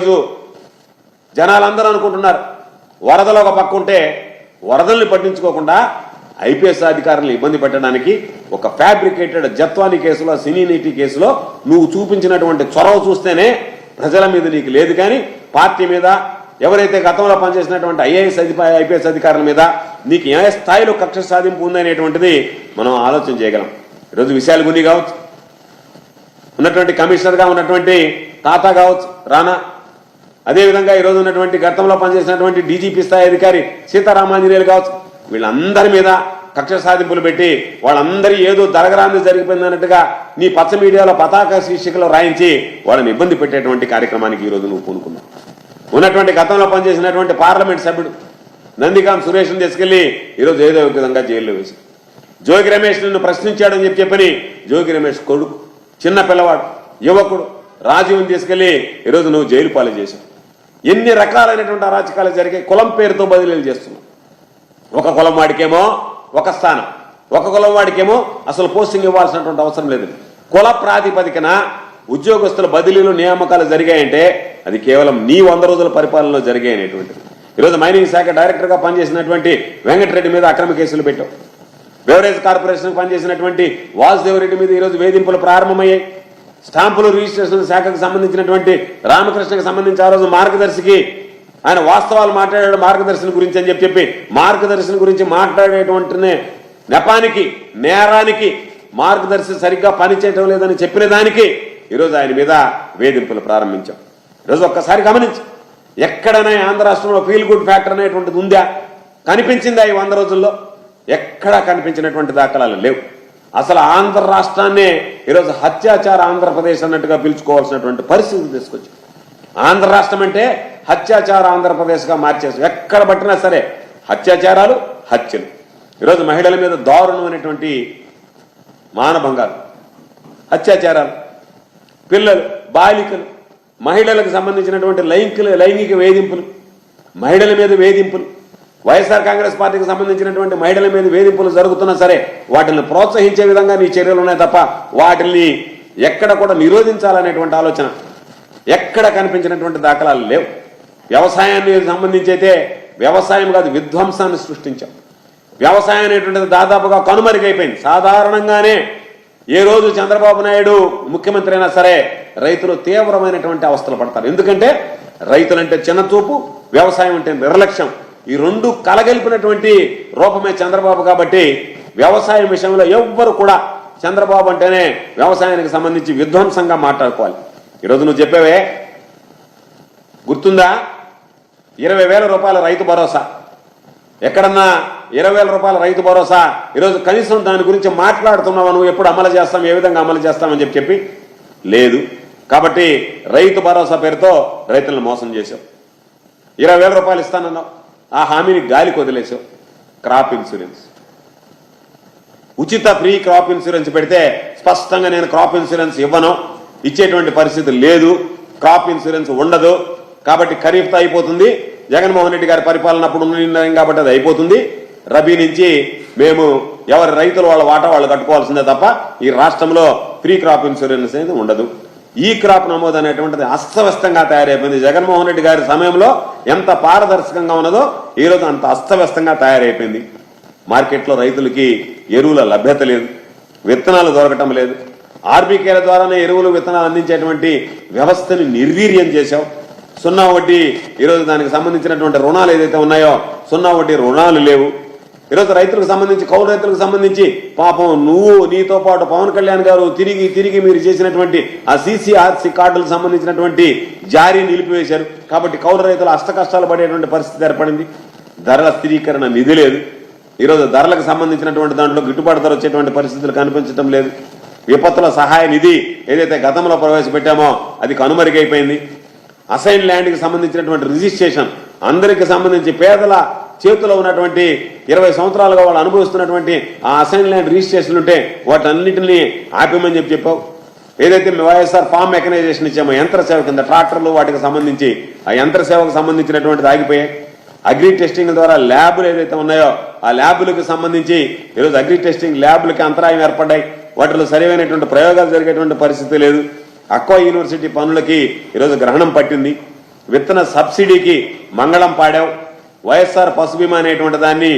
ఈరోజు జనాలందరూ అనుకుంటున్నారు వరదలు ఒక పక్క ఉంటే వరదల్ని పట్టించుకోకుండా ఐపీఎస్ అధికారులను ఇబ్బంది పెట్టడానికి ఒక ఫ్యాబ్రికేటెడ్ జత్వాని కేసులో సినీ నీటి కేసులో నువ్వు చూపించినటువంటి చొరవ చూస్తేనే ప్రజల మీద నీకు లేదు కానీ పార్టీ మీద ఎవరైతే గతంలో పనిచేసినటువంటి ఐఏఎస్ ఐపీఎస్ అధికారుల మీద నీకు ఏ స్థాయిలో కక్ష సాధింపు ఉందనేటువంటిది మనం ఆలోచన చేయగలం. ఈరోజు విశాల్ గుని కావచ్చు ఉన్నటువంటి కమిషనర్గా ఉన్నటువంటి తాత కావచ్చు రానా అదేవిధంగా ఈ ఉన్నటువంటి గతంలో పనిచేసినటువంటి డీజీపీ స్థాయి అధికారి సీతారామాంజనేయులు కావచ్చు వీళ్ళందరి మీద కక్ష సాధింపులు పెట్టి వాళ్ళందరి ఏదో దరగరాంది జరిగిపోయిందన్నట్టుగా నీ పచ్చ మీడియాలో పతాక శీర్షికలో రాయించి వాళ్ళని ఇబ్బంది పెట్టేటువంటి కార్యక్రమానికి ఈ రోజు నువ్వు పూనుకున్నావు. ఉన్నటువంటి గతంలో పనిచేసినటువంటి పార్లమెంట్ సభ్యుడు నందికాం సురేష్ను తీసుకెళ్ళి ఈరోజు ఏదో ఒక విధంగా జైల్లో వేసి జోగి రమేష్ నిన్ను ప్రశ్నించాడని చెప్పి చెప్పని జోగి రమేష్ కొడుకు చిన్న పిల్లవాడు యువకుడు రాజీవ్ని తీసుకెళ్ళి ఈరోజు నువ్వు జైలు పాలు చేశావు. ఎన్ని రకాలైనటువంటి అరాచకాలు జరిగే కులం పేరుతో బదిలీలు చేస్తున్నాం. ఒక కులం వాడికేమో ఒక స్థానం ఒక కులం వాడికేమో అసలు పోస్టింగ్ ఇవ్వాల్సినటువంటి అవసరం లేదు. కుల ప్రాతిపదికన ఉద్యోగస్తుల బదిలీలు నియామకాలు జరిగాయంటే అది కేవలం నీ వంద రోజుల పరిపాలనలో జరిగాయనేటువంటిది ఈరోజు మైనింగ్ శాఖ డైరెక్టర్గా పనిచేసినటువంటి వెంకటరెడ్డి మీద అక్రమ కేసులు పెట్టావు బెవరేజ్ కార్పొరేషన్ పనిచేసినటువంటి వాసుదేవరెడ్డి మీద ఈరోజు వేధింపులు ప్రారంభమయ్యాయి. స్టాంపులు రిజిస్ట్రేషన్ శాఖకు సంబంధించినటువంటి రామకృష్ణకి సంబంధించి ఆ రోజు మార్గదర్శికి ఆయన వాస్తవాలు మాట్లాడాడు మార్గదర్శనం గురించి అని చెప్పి చెప్పి మార్గదర్శిని గురించి మాట్లాడేటువంటి నెపానికి నేరానికి మార్గదర్శి సరిగ్గా పనిచేయటం లేదని చెప్పిన దానికి ఈరోజు ఆయన మీద వేధింపులు ప్రారంభించాం. ఈరోజు ఒక్కసారి గమనించి ఎక్కడనే ఆంధ్ర రాష్ట్రంలో ఫీల్ గుడ్ ఫ్యాక్టర్ అనేటువంటిది ఉందా? కనిపించిందా ఈ వంద రోజుల్లో? ఎక్కడా కనిపించినటువంటి దాఖలాలు లేవు. అసలు ఆంధ్ర రాష్ట్రాన్నే ఈరోజు హత్యాచార ఆంధ్రప్రదేశ్ అన్నట్టుగా పిలుచుకోవాల్సినటువంటి పరిస్థితి తీసుకొచ్చి ఆంధ్ర రాష్ట్రం అంటే హత్యాచార ఆంధ్రప్రదేశ్గా మార్చేసి ఎక్కడ పట్టినా సరే హత్యాచారాలు హత్యలు. ఈరోజు మహిళల మీద దారుణమైనటువంటి మానభంగాలు అత్యాచారాలు పిల్లలు బాలికలు మహిళలకు సంబంధించినటువంటి లైంగిక లైంగిక వేధింపులు మహిళల మీద వేధింపులు వైఎస్ఆర్ కాంగ్రెస్ పార్టీకి సంబంధించినటువంటి మహిళల మీద వేధింపులు జరుగుతున్నా సరే వాటిని ప్రోత్సహించే విధంగా నీ చర్యలు ఉన్నాయి తప్ప వాటిని ఎక్కడ కూడా నిరోధించాలనేటువంటి ఆలోచన ఎక్కడ కనిపించినటువంటి దాఖలాలు లేవు. వ్యవసాయాన్ని సంబంధించి అయితే వ్యవసాయం కాదు విధ్వంసాన్ని సృష్టించాం. వ్యవసాయం అనేటువంటిది దాదాపుగా కనుమరుగైపోయింది. సాధారణంగానే ఏ రోజు చంద్రబాబు నాయుడు ముఖ్యమంత్రి అయినా సరే రైతులు తీవ్రమైనటువంటి అవస్థలు పడతారు. ఎందుకంటే రైతులంటే చిన్న చూపు వ్యవసాయం అంటే నిర్లక్ష్యం. ఈ రెండు కలగలిపినటువంటి రూపమే చంద్రబాబు కాబట్టి వ్యవసాయం విషయంలో ఎవ్వరు కూడా చంద్రబాబు అంటేనే వ్యవసాయానికి సంబంధించి విధ్వంసంగా మాట్లాడుకోవాలి. ఈరోజు నువ్వు చెప్పావే? గుర్తుందా? ఇరవై వేల రూపాయల రైతు భరోసా. ఎక్కడన్నా ఇరవై వేల రూపాయల రైతు భరోసా? ఈరోజు కనీసం దాని గురించి మాట్లాడుతున్నావా నువ్వు? ఎప్పుడు అమలు చేస్తాం? ఏ విధంగా అమలు చేస్తామని చెప్పి చెప్పి లేదు. కాబట్టి రైతు భరోసా పేరుతో రైతులను మోసం చేశావు. ఇరవై వేల రూపాయలు ఇస్తానన్నావు. ఆ హామీని గాలికి వదిలేసావు క్రాప్ ఇన్సూరెన్స్ ఉచిత ఫ్రీ క్రాప్ ఇన్సూరెన్స్ పెడితే స్పష్టంగా నేను క్రాప్ ఇన్సూరెన్స్ ఇవ్వను. ఇచ్చేటువంటి పరిస్థితి లేదు. క్రాప్ ఇన్సూరెన్స్ ఉండదు. కాబట్టి ఖరీఫ్తో అయిపోతుంది. జగన్మోహన్ రెడ్డి గారి పరిపాలన అప్పుడు నిర్ణయం కాబట్టి అది అయిపోతుంది. రబీ నుంచి మేము ఎవరి రైతులు వాళ్ళ వాటా వాళ్ళు కట్టుకోవాల్సిందే తప్ప ఈ రాష్ట్రంలో ఫ్రీ క్రాప్ ఇన్సూరెన్స్ అనేది ఉండదు. ఈ క్రాప్ నమోదు అనేటువంటిది అస్తవ్యస్తంగా తయారైపోయింది. జగన్మోహన్ రెడ్డి గారి సమయంలో ఎంత పారదర్శకంగా ఉన్నదో ఈ రోజు అంత అస్తవ్యస్తంగా తయారైపోయింది. మార్కెట్లో రైతులకి ఎరువుల లభ్యత లేదు విత్తనాలు దొరకటం లేదు. ఆర్బీకేల ద్వారానే ఎరువులు విత్తనాలు అందించేటువంటి వ్యవస్థని నిర్వీర్యం చేశావు సున్నా వడ్డీ ఈరోజు దానికి సంబంధించినటువంటి రుణాలు ఏదైతే ఉన్నాయో సున్నా వడ్డీ రుణాలు లేవు. ఈరోజు రైతులకు సంబంధించి కౌలు రైతులకు సంబంధించి పాపం నువ్వు నీతో పాటు పవన్ కళ్యాణ్ గారు తిరిగి తిరిగి మీరు చేసినటువంటి ఆ సీసీఆర్సీ కార్డులకు సంబంధించినటువంటి జారీ నిలిపివేశారు. కాబట్టి కౌలు రైతులు అష్ట కష్టాలు పడేటువంటి పరిస్థితి ఏర్పడింది. ధరల స్థిరీకరణ నిధి లేదు. ఈరోజు ధరలకు సంబంధించినటువంటి దాంట్లో గిట్టుబాటు ధర వచ్చేటువంటి పరిస్థితులు కనిపించడం లేదు. విపత్తుల సహాయ నిధి ఏదైతే గతంలో ప్రవేశపెట్టామో అది కనుమరుగైపోయింది. అసైన్ ల్యాండ్కి సంబంధించినటువంటి రిజిస్ట్రేషన్ అందరికి సంబంధించి పేదల చేతిలో ఉన్నటువంటి ఇరవై సంవత్సరాలుగా వాళ్ళు అనుభవిస్తున్నటువంటి ఆ అసైన్ ల్యాండ్ రిజిస్ట్రేషన్ ఉంటే వాటన్నింటినీ ఆపేమని చెప్పి చెప్పావు. ఏదైతే వైఎస్ఆర్ ఫామ్ మెకనైజేషన్ ఇచ్చామో యంత్ర సేవ కింద ట్రాక్టర్లు వాటికి సంబంధించి ఆ యంత్ర సేవకు సంబంధించినటువంటిది ఆగిపోయాయి. అగ్రి టెస్టింగ్ ద్వారా ల్యాబులు ఏదైతే ఉన్నాయో ఆ ల్యాబులకు సంబంధించి ఈరోజు అగ్రి టెస్టింగ్ ల్యాబులకి అంతరాయం ఏర్పడ్డాయి. వాటిలో సరైనటువంటి ప్రయోగాలు జరిగేటువంటి పరిస్థితి లేదు. అక్వా యూనివర్సిటీ పనులకి ఈరోజు గ్రహణం పట్టింది. విత్తన సబ్సిడీకి మంగళం పాడావు. వైఎస్ఆర్ పశు బీమా అనేటువంటి దాన్ని